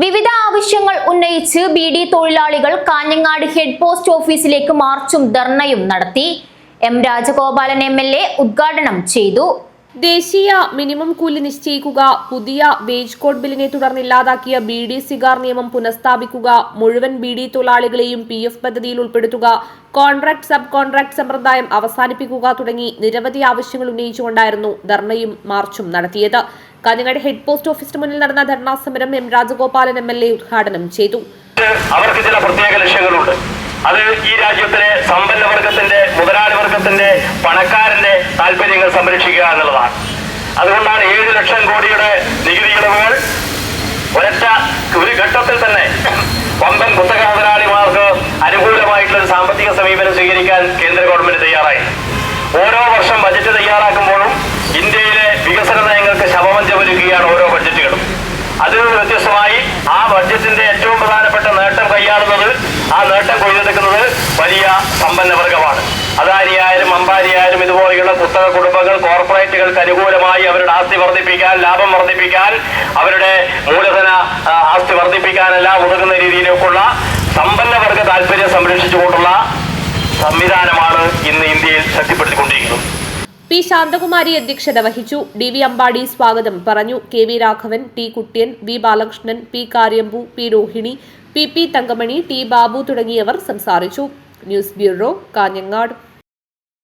വിവിധ ആവശ്യങ്ങൾ ഉന്നയിച്ച് ബി ഡി തൊഴിലാളികൾ കാഞ്ഞങ്ങാട് ഹെഡ് പോസ്റ്റ് ഓഫീസിലേക്ക് മാർച്ചും ധർണയും നടത്തി. M Rajagopalan M L A ഉദ്ഘാടനം ചെയ്തു. ദേശീയ മിനിമം കൂലി നിശ്ചയിക്കുക പുതിയ വേജ് കോഡ് ബില്ലിനെ തുടർന്ന് ഇല്ലാതാക്കിയ ബി ഡി സിഗാർ നിയമം പുനഃസ്ഥാപിക്കുക മുഴുവൻ ബി ഡി തൊഴിലാളികളെയും പി എഫ് പദ്ധതിയിൽ ഉൾപ്പെടുത്തുക കോൺട്രാക്ട് സബ് കോൺട്രാക്ട് സമ്പ്രദായം അവസാനിപ്പിക്കുക തുടങ്ങി നിരവധി ആവശ്യങ്ങൾ ഉന്നയിച്ചുകൊണ്ടായിരുന്നു ധർണയും മാർച്ചും നടത്തിയത്. കാഞ്ഞങ്ങാട് ഹെഡ് പോസ്റ്റ് ഓഫീസിന് മുന്നിൽ നടന്ന ധർണാ സമരം M Rajagopalan M L A ഉദ്ഘാടനം ചെയ്തു. അവർക്ക് ചില പ്രത്യേക ലക്ഷ്യങ്ങളുണ്ട്. അത് ഈ രാജ്യത്തിലെ സമ്പന്ന വർഗത്തിന്റെ മുതലാളി വർഗത്തിന്റെ പണക്കാരന്റെ താല്പര്യങ്ങൾ സംരക്ഷിക്കുക എന്നുള്ളതാണ്. അതുകൊണ്ടാണ് ഏഴ് ലക്ഷം കോടിയുടെ നികുതി ഇളവുകൾ ഒരൊറ്റ ഒരു ഘട്ടത്തിൽ തന്നെ വമ്പൻ കുത്തക മുതലാളിമാർക്ക് അനുകൂലമായിട്ടുള്ള സാമ്പത്തിക സമീപനം സ്വീകരിക്കാൻ കേന്ദ്ര ഗവൺമെന്റ് തയ്യാറായി. ഓരോ വർഷം ബജറ്റ് തയ്യാറാക്കുമ്പോഴും അതിൽ നിന്ന് വ്യത്യസ്തമായി ആ ബഡ്ജറ്റിന്റെ ഏറ്റവും പ്രധാനപ്പെട്ട നേട്ടം കൈയാളുന്നത് ആ നേട്ടം കൊയ്തെടുക്കുന്നത് വലിയ സമ്പന്ന വർഗമാണ് അദാനിയായാലും അംബാനിയായാലും ഇതുപോലെയുള്ള കുത്തക കുടുംബങ്ങൾ കോർപ്പറേറ്റുകൾക്ക് അനുകൂലമായി അവരുടെ ആസ്തി വർദ്ധിപ്പിക്കാൻ ലാഭം വർദ്ധിപ്പിക്കാൻ അവരുടെ മൂലധന ആസ്തി വർദ്ധിപ്പിക്കാനെല്ലാം ഉതകുന്ന രീതിയിലേക്കുള്ള സമ്പന്ന വർഗ താല്പര്യം സംരക്ഷിച്ചുകൊണ്ടുള്ള സംവിധാനമാണ് പി ശാന്തകുമാരി അധ്യക്ഷത വഹിച്ചു. ഡി വി അമ്പാടി സ്വാഗതം പറഞ്ഞു. K V Raghavan T Kuttiyan V Balakrishnan P Karyambu P Rohini P P Thankamani T Babu തുടങ്ങിയവർ സംസാരിച്ചു. News bureau Kanhangad.